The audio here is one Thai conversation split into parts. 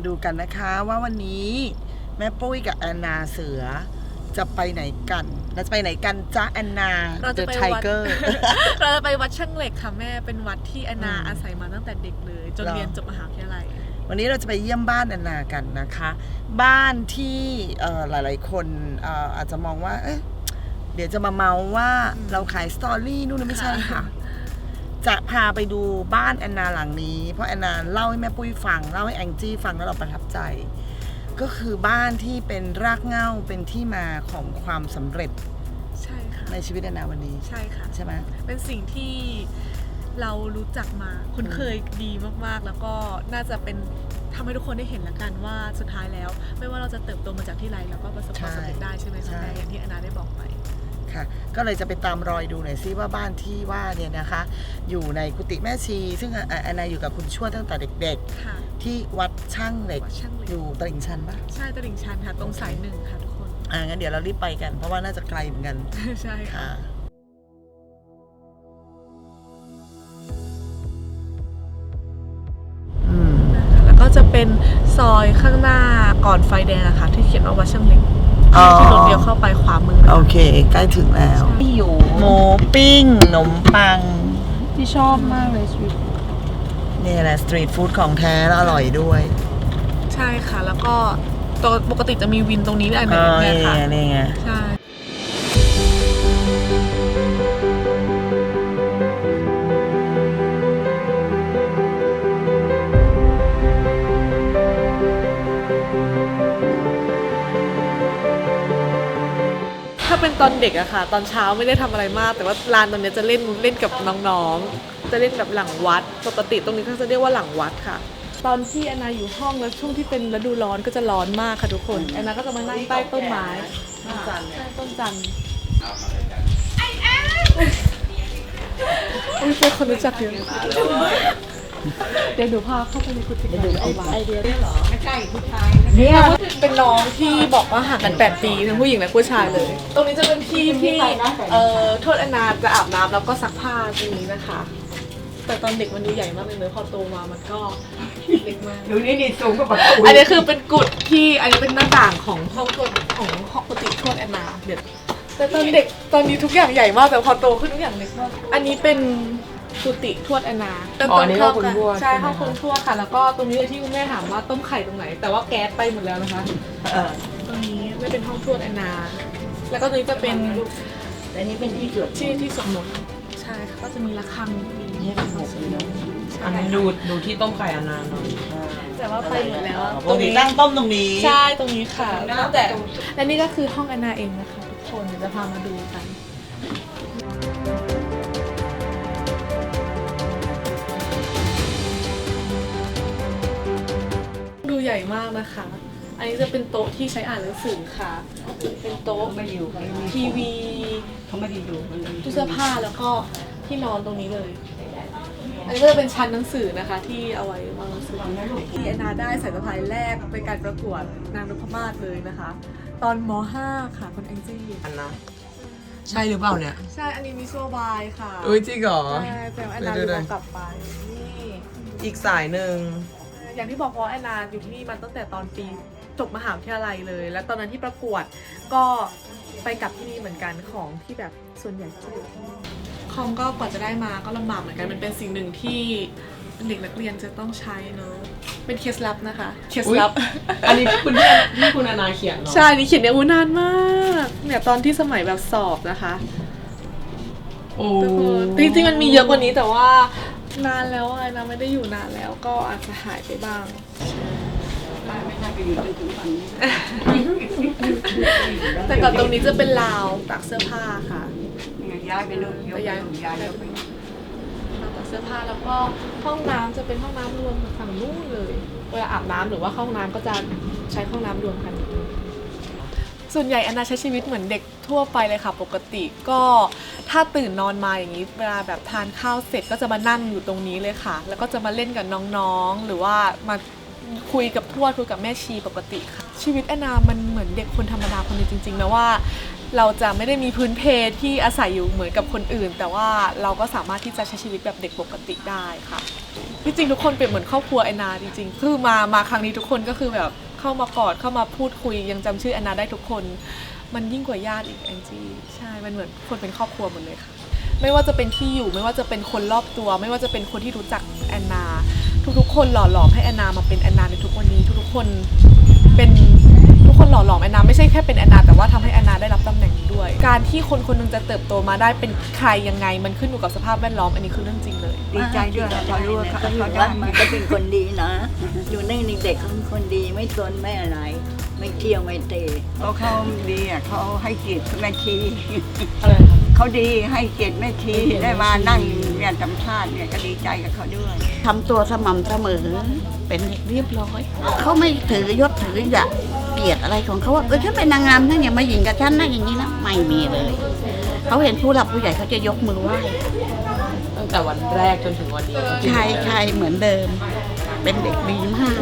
มาดูกันนะคะว่าวันนี้แม่ปุ้ยกับแอนนาเสือ จะไปไหนกันเราจะไปไหนกันจ้าแอนนาเราจะ The ไปวัด Tiger เราจะไปวัดช่างเหล็กค่ะแม่เป็นวัดที่แอนนาอืมอาศัยมาตั้งแต่เด็กเลย จนเหรอเรียนจบมหาวิทยาลัย วันนี้เราจะไปเยี่ยมบ้านแอนนากันนะคะ บ้านที่เอ่อหลาย ๆ คนเอ่ออาจจะมองว่าเอ๊ะเดี๋ยวจะมาเมาว่าอืมเราขายสตอรี่นู่นนะไม่ใช่ค่ะค่ะ จะพาไปดูบ้านแอนนาหลังนี้ เพราะแอนนาเล่าให้แม่ปุ้ยฟังเล่าให้แองจี้ฟังแล้วเราประทับใจ ก็คือบ้านที่เป็นรากเหง้าเป็นที่มาของความสำเร็จใช่ค่ะ ในชีวิตแอนนาวันนี้ใช่ค่ะ ใช่ไหม เป็นสิ่งที่เรารู้จักมาคุ้นเคยดีมากๆ แล้วก็น่าจะเป็นทำให้ทุกคนได้เห็นละกันว่าสุดท้ายแล้ว ไม่ว่าเราจะเติบโตมาจากที่ไรเราก็ประสบความสำเร็จได้ใช่ไหมคะแม่อย่างที่แอนนาได้บอกไป ค่ะ ก็เลยจะไปตามรอยดูหน่อยซิว่าบ้านที่ว่าเนี่ยนะคะ อยู่ในกุฏิแม่ชี ซึ่งอะแอนนาอยู่กับคุณชวดตั้งแต่เด็กค่ะ ๆ ที่วัดช่างเหล็ก วัดช่างเหล็ก อยู่ตลิ่งชันปะใช่ตลิ่งชันค่ะ ตรงสายหนึ่งค่ะทุกคน อ่างั้นเดี๋ยวเรารีบไปกัน เพราะว่าน่าจะไกลเหมือนกัน ใช่ค่ะ ค่ะ อืม แล้วก็จะเป็นซอยข้างหน้าก่อนไฟแดงอะค่ะ ที่เขียนว่าวัดช่างเหล็ก อ๋อ ที่รถเลี้ยวเข้าไปขวามือโอเค ใกล้ถึงแล้ว ที่อยู่หมูปิ้งขนมปัง ที่ชอบมากเลยชีวิตนี่แหละ สตรีทฟู้ดของแท้แล้วอร่อยด้วย ใช่ค่ะ แล้วก็ตัวปกติจะมีวินตรงนี้อันหนึอ๋งอเนี่ยนี่ค่ะไงนี่ เป็นตอนเด็กอะค่ะ ตอนเช้าไม่ได้ทำอะไรมาก แต่ว่าลานตรงเนี้ยจะเล่นเล่นกับน้องๆ จะเล่นแบบหลังวัด ปกติตรงนี้เขาจะเรียกว่าหลังวัดค่ะ ตอนที่แอนนาอยู่ห้องแล้วช่วงที่เป็นฤดูร้อนก็จะร้อนมากค่ะทุกคนแอนนาก็จะมานั่งใต้ต้นไม้ต้นจันทร์เนี่ยใต้ต้นจันทร์อุ้ยเป็นคนรู้จักเยอะ เดี๋ยวหนูพาเข้าไปในกุฏิเดี๋ยวเอาไอเดียได้เหรอเนี่ยเป็นน้องที่บอกว่าห่างกัน 8 ปีทั้งผู้หญิงและผู้ชายเลย ตรงนี้จะเป็นที่ที่เอ่อโทษอนาจะอาบน้ำแล้วก็ซักผ้าตรงนี้นะคะ แต่ตอนเด็กมันดูใหญ่มากเลยเนอะพอโตมามันก็เล็กมากดูนี่นี่สูงกว่าประตูอันนี้คือเป็นกุฏที่อันนี้เป็นหน้าต่างของห้องกฎของห้องกุฏิโทษแอนนาเด็ดแต่ตอนเด็กตอนนี้ทุกอย่างใหญ่มากแต่พอโตขึ้นทุกอย่างเล็กมากอันนี้เป็น กุฏิทวดแอนนาอ๋อนี่ห้องคุณทวดใช่ไหมห้องคะคุณทวดค่ะ แล้วก็ตรงนี้เลยที่คุณแม่ถามว่าต้มไข่ตรงไหน แต่ว่าแก๊สไปหมดแล้วนะคะ เออตรงนี้ไม่เป็นห้องทวดแอนนา แล้วก็ตรงนี้จะเป็นแต่นี่เป็นที่สวดที่ที่สวดมนต์ใช่ค่ะก็จะมีระฆังมีนี่เป็นหกเลยเนาะใช่อันนี้ดูดูที่ต้มไข่อันนานหน่อยแต่ว่าไปหมดแล้วปกติตั้งต้มตรงนี้ใช่ตรงนี้ค่ะตั้งแต่และนี่ก็คือห้องแอนนาเองนะคะทุกคนเดี๋ยวจะพามาดูกันากนะคะ อันนี้จะเป็นโต๊ะที่ใช้อ่านหนังสือค่ะ เป็นโต๊ะไม่อยู่ไม่มีทีวีเขาไม่ได้อยู่มันมีตู้เสื้อผ้าแล้วก็ที่นอนตรงนี้เลย อันนี้ก็จะเป็นชั้นหนังสือนะคะ ที่เอาไว้วางหนังสือที่แอนนาได้สายสะพายแรกเป็นการประกวดนางนพมาศเลยนะคะ ตอนม .5 ค่ะคุณแองจี้อันนะใช่หรือเปล่าเนี่ย ใช่ อันนี้มีโซบายค่ะเอ้ยจริงเหรอใช่แต่ว่าแอนนาเดี๋ดูยวๆกลับไปนี่ อีกสายหนึ่ง อย่างที่บอกว่าแอนนาอยู่ที่นี่มาตั้งแต่ตอนปีจบมหาวิทยาลัยเลย และตอนนั้นที่ประกวดก็ไปกลับที่นี่เหมือนกันของที่แบบส่วนใหญ่จะอยู่ที่นี่คอมก็กว่าจะได้มาก็ลำบากเหมือนกันมันเป็นสิ่งหนึ่งที่เด็กนักเรียนจะต้องใช้เนอะเป็นเคสลับนะคะเคสลับ อันนี้คุณที่ที่คุณอนาเขียนเหรอใช่นี่เขียนเนี่ยอู้นานมากเนี่ยตอนที่สมัยแบบสอบนะคะโอ้จริงๆมันมีเยอะกว่านี้แต่ว่า นานแล้วอะนะไม่ได้อยู่นานแล้วก็อาจจะหายไปบ้าง ไม่น่าไปอยู่จนถึงวันนี้แต่ก่อนตรงนี้จะเป็นราวตากเสื้อผ้าค่ะ ย้ายไปนู่นยกย้ายย้ายแล้วไปราวตากเสื้อผ้าแล้วก็ห้องน้ำจะเป็นห้องน้ำรวมฝั่งนู้นเลย เวลาอาบน้ำหรือว่าเข้าห้องน้ำก็จะใช้ห้องน้ำรวมกัน ส่วนใหญ่แอนนาใช้ชีวิตเหมือนเด็กทั่วไปเลยค่ะปกติก็ถ้าตื่นนอนมาอย่างนี้เวลาแบบทานข้าวเสร็จก็จะมานั่งอยู่ตรงนี้เลยค่ะ แล้วก็จะมาเล่นกับน้องๆ หรือว่ามาคุยกับทวดคุยกับแม่ชีปกติค่ะ ชีวิตแอนนามันเหมือนเด็กคนธรรมดาคนนึงจริงๆนะว่า เราจะไม่ได้มีพื้นเพที่อาศัยอยู่เหมือนกับคนอื่น แต่ว่าเราก็สามารถที่จะใช้ชีวิตแบบเด็กปกติได้ค่ะที่จริงทุกคนเป็นเหมือนครอบครัวแอนนาจริงๆ คือมามาครั้งนี้ทุกคนก็คือแบบ เข้ามากอดเข้ามาพูดคุยยังจำชื่อแอนนาได้ทุกคน มันยิ่งกว่าญาติอีกแองจี้ใช่ มันเหมือนคนเป็นครอบครัวหมดเลยค่ะ ไม่ว่าจะเป็นที่อยู่ไม่ว่าจะเป็นคนรอบตัว ไม่ว่าจะเป็นคนที่รู้จักแอนนา ทุกๆ คนหล่อหลอมให้แอนนามาเป็นแอนนาในทุกวันนี้ ทุกๆคนเป็น คนหล่อหลอมแอนนาไม่ใช่แค่เป็นแอนนาแต่ว่าทำให้แอนนาได้รับตำแหน่งนี้ด้วย การที่คนคนหนึงจะเติบโตมาได้เป็นใครยังไง มันขึ้นอยู่กับสภาพแวดล้อมอันนี้คือเรื่องจริงเลย ดีใจด้วยนะพอรู้ว่าเขาก็อยู่เขาได้ว่ามันก็เป็นคนดีนะอยู่ในเด็กเขาเป็นคนดีไม่ซนไม่อะไรไม่เที่ยวไม่เตะเพราะเขาดีอะเขาให้เกียรติแม่ชีอะไรคะเขาดีให้เกียรติแม่ชีได้มานั่งเนี่ยจำชาติเนี่ยก็ดีใจกับเขาด้วยทำตัวสม่ำเสมอเป็นเด็กเรียบร้อย เขาไม่ถือยศถืออยะ เกียรติอะไรของเขาว่าเออฉันเป็นนางงามนะอย่ามาหยิงกับฉันนะอย่างนี้นะไม่มีเลย เขาเห็นผู้หลักผู้ใหญ่เขาจะยกมือไหว้ตั้งแต่วันแรกจนถึงวันนี้ใช่ใช่เหมือนเดิม เป็นเด็กดีมาก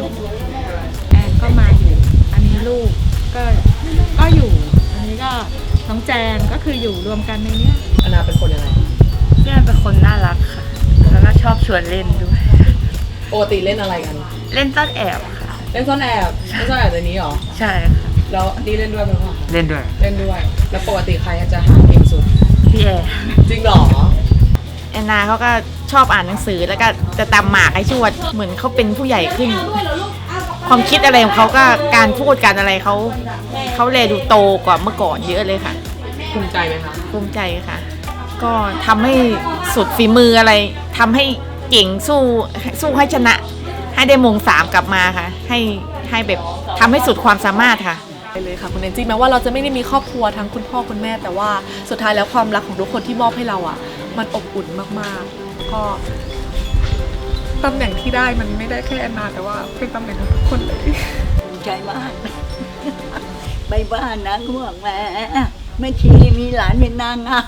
แอนก็มาอยู่ อันนี้ลูกก็ก็อยู่ อันนี้ก็น้องแจนก็คืออยู่รวมกันในเนี้ยอนาเป็นคนยังไงแม่เป็นคนน่ารักค่ะ แล้วก็ชอบชวนเล่นด้วยปกติเล่นอะไรกัน เล่นซ่อนแอบค่ะ เล่นซ่อนแอบเล่นซ่อนแอบในนี้เหรอ ใช่ค่ะ แล้วนี่เล่นด้วยเป็นเปล่าคะเล่นด้วย เล่นด้วย แล้วปกติใครจะหาเก่งสุด พี่แอร์จริงเหรอ แอนนาเขาก็ชอบอ่านหนังสือแล้วก็จะตามหมากไอ้ชวด เหมือนเขาเป็นผู้ใหญ่ขึ้น ความคิดอะไรของเขาก็การพูดการอะไรเขาเขาเลยดูโตกว่าเมื่อก่อนเยอะเลยค่ะ ภูมิใจไหมคะภูมิใจค่ะ ก็ทำให้สุดฝีมืออะไรทำให้เก่งสู้สู้ให้ชนะ ให้ได้มงสามกลับมาค่ะ ให้ให้แบบทำให้สุดความสามารถค่ะ ไปเลยค่ะคุณแอนจี้แม้ว่าเราจะไม่ได้มีครอบครัวทั้งคุณพ่อคุณแม่ แต่ว่าสุดท้ายแล้วความรักของทุกคนที่มอบให้เราอะ มันอบอุ่นมากๆ ก็ตำแหน่งที่ได้มันไม่ได้แค่แอนนาแต่ว่าเป็นตำแหน่งของทุกคนเลย ภูมิใจมาก ไปบ้านนะก็บอกแหม่แม่ชีมีหลานเป็นนางงาม